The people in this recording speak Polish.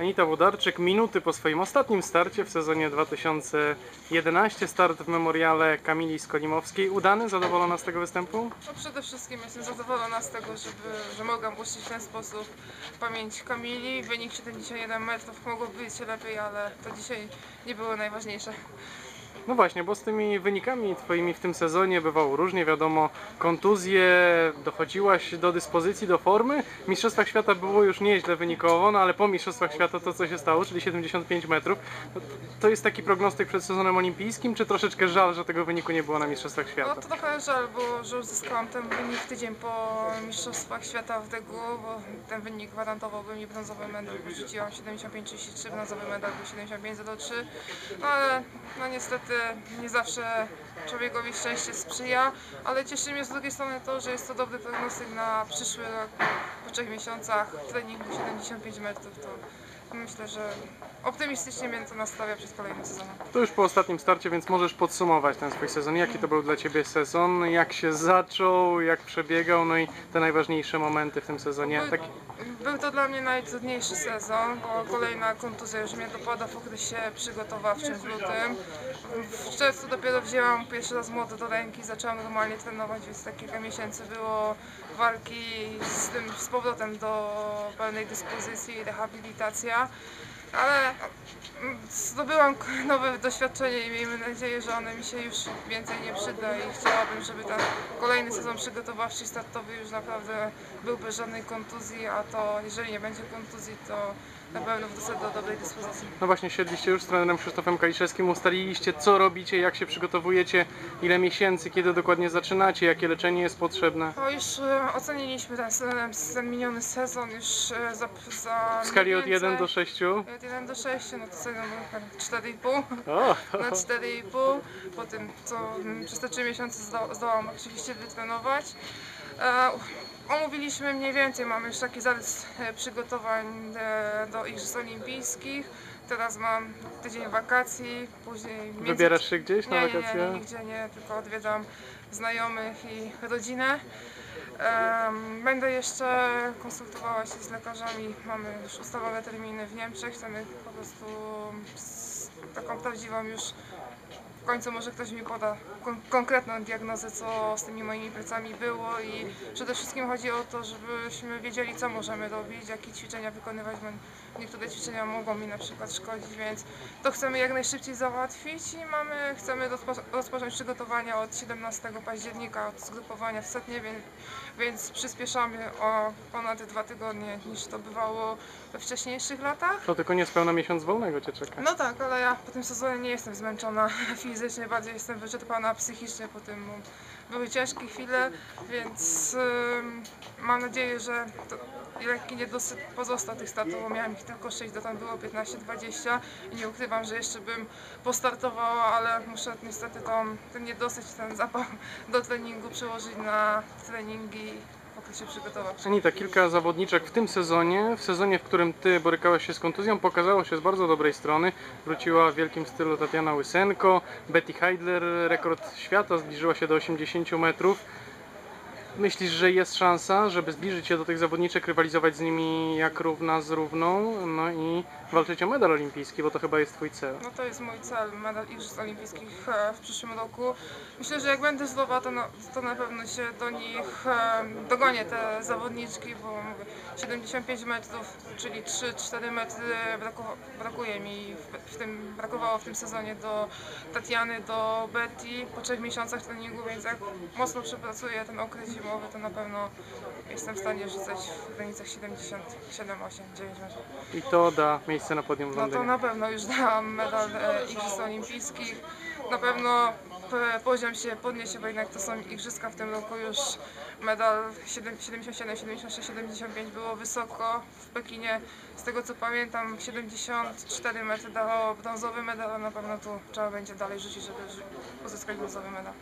Anita Włodarczyk, minuty po swoim ostatnim starcie w sezonie 2011. Start w memoriale Kamili Skolimowskiej. Udany? Zadowolona z tego występu? No przede wszystkim jestem zadowolona z tego, żeby, że mogłam puścić w ten sposób pamięć Kamili. Wynik 71 metrów mogło być lepiej, ale to dzisiaj nie było najważniejsze. No właśnie, bo z tymi wynikami twoimi w tym sezonie bywało różnie, wiadomo, kontuzje, dochodziłaś do dyspozycji, do formy. W Mistrzostwach Świata było już nieźle wynikowo, no ale po Mistrzostwach Świata to co się stało, czyli 75 metrów. No, to jest taki prognostyk przed sezonem olimpijskim, czy troszeczkę żal, że tego wyniku nie było na Mistrzostwach No Świata? to trochę żal, bo że uzyskałam ten wynik tydzień po Mistrzostwach Świata w Degu, bo ten wynik gwarantowałby mi brązowy medal, bo rzuciłam 75-33, brązowy medal był 75-03, no ale no niestety nie zawsze człowiekowi szczęście sprzyja, ale cieszy mnie z drugiej strony to, że jest to dobry prognostyk na przyszły rok, po trzech miesiącach treningu 75 metrów, to myślę, że optymistycznie mnie to nastawia przed kolejnym sezonem. To już po ostatnim starcie, więc możesz podsumować ten swój sezon. Jaki to był dla Ciebie sezon? Jak się zaczął, jak przebiegał, no i te najważniejsze momenty w tym sezonie. Tak, Był to dla mnie najtrudniejszy sezon, bo kolejna kontuzja już mnie dopada w okresie przygotowawczym w lutym. W czerwcu dopiero wzięłam pierwszy raz młody do ręki, zaczęłam normalnie trenować, więc te kilka miesięcy było walki z tym z powrotem do pełnej dyspozycji rehabilitacja. Ale zdobyłam nowe doświadczenie i miejmy nadzieję, że one mi się już więcej nie przyda i chciałabym, żeby ten kolejny sezon przygotowawczy startowy już naprawdę był bez żadnej kontuzji, a to jeżeli nie będzie kontuzji, to na pewno wrócę do dobrej dyspozycji. no właśnie, siedliście już z trenerem Krzysztofem Kaliszewskim, ustaliliście co robicie, jak się przygotowujecie, ile miesięcy, kiedy dokładnie zaczynacie, jakie leczenie jest potrzebne. No już e, oceniliśmy ten, ten miniony sezon już e, za, za W skali od 1 do więcej- 6. Od 1 do 6, no to tak 4,5. O, na 4,5. Po tym, co przez te 3 miesiące zdo, zdołam oczywiście wytrenować. E, omówiliśmy mniej więcej, mamy już taki zarys e, przygotowań e, do Igrzysk Olimpijskich. Teraz mam tydzień wakacji, później... między- wybierasz się gdzieś na nie, nie, wakacje? nie, nigdzie nie, tylko odwiedzam znajomych i rodzinę. Będę jeszcze konsultowała się z lekarzami. Mamy już ustalone terminy w Niemczech. Chcemy po prostu taką prawdziwą już w końcu może ktoś mi poda kon- konkretną diagnozę, co z tymi moimi plecami było i przede wszystkim chodzi o to, żebyśmy wiedzieli, co możemy robić, jakie ćwiczenia wykonywać, bo niektóre ćwiczenia mogą mi na przykład szkodzić, więc to chcemy jak najszybciej załatwić i mamy, chcemy rozpo- rozpocząć przygotowania od 17 października, od zgrupowania w Setnie, więc, więc przyspieszamy o ponad dwa tygodnie niż to bywało we wcześniejszych latach. To tylko niespełna miesiąc wolnego Cię czeka. No tak, ale ja po tym sezonie nie jestem zmęczona fizycznie, bardziej jestem wyczerpana psychicznie po tym. Były ciężkie chwile, więc ym, mam nadzieję, że to lekki niedosyt pozostał tych startów, bo miałam ich tylko 6, dotąd było 15-20 i nie ukrywam, że jeszcze bym postartowała, ale muszę niestety tą, ten niedosyt, ten zapał do treningu przełożyć na treningi okresie przygotowawczym. Anita, kilka zawodniczek w tym sezonie, w sezonie, w którym Ty borykałaś się z kontuzją, pokazało się z bardzo dobrej strony. Wróciła w wielkim stylu Tatiana Łysenko, Betty Heidler, rekord świata, zbliżyła się do 80 metrów. Myślisz, że jest szansa, żeby zbliżyć się do tych zawodniczek, rywalizować z nimi jak równa z równą, no i walczyć o medal olimpijski, bo to chyba jest Twój cel. No to jest mój cel, medal Igrzysk Olimpijskich e, w przyszłym roku. Myślę, że jak będę zdrowa, to na, to na pewno się do nich e, dogonię te zawodniczki, bo mówię, 75 metrów, czyli 3-4 metry braku, brakuje mi, w, w tym, brakowało w tym sezonie do Tatiany, do Betty po trzech miesiącach treningu, więc jak mocno przepracuję ten okres zimowy, to na pewno jestem w stanie rzucać w granicach 77, 8, 9 metrów. I to da miejsce na podium w No to Londynie. na pewno już dałam medal e, Igrzysk Olimpijskich. Na pewno p- poziom się podniesie, bo jednak to są Igrzyska w tym roku już medal 7 77, 76, 75 było wysoko w Pekinie. Z tego co pamiętam 74 metry dało brązowy medal, a na pewno tu trzeba będzie dalej rzucić, żeby rzu- uzyskać brązowy medal.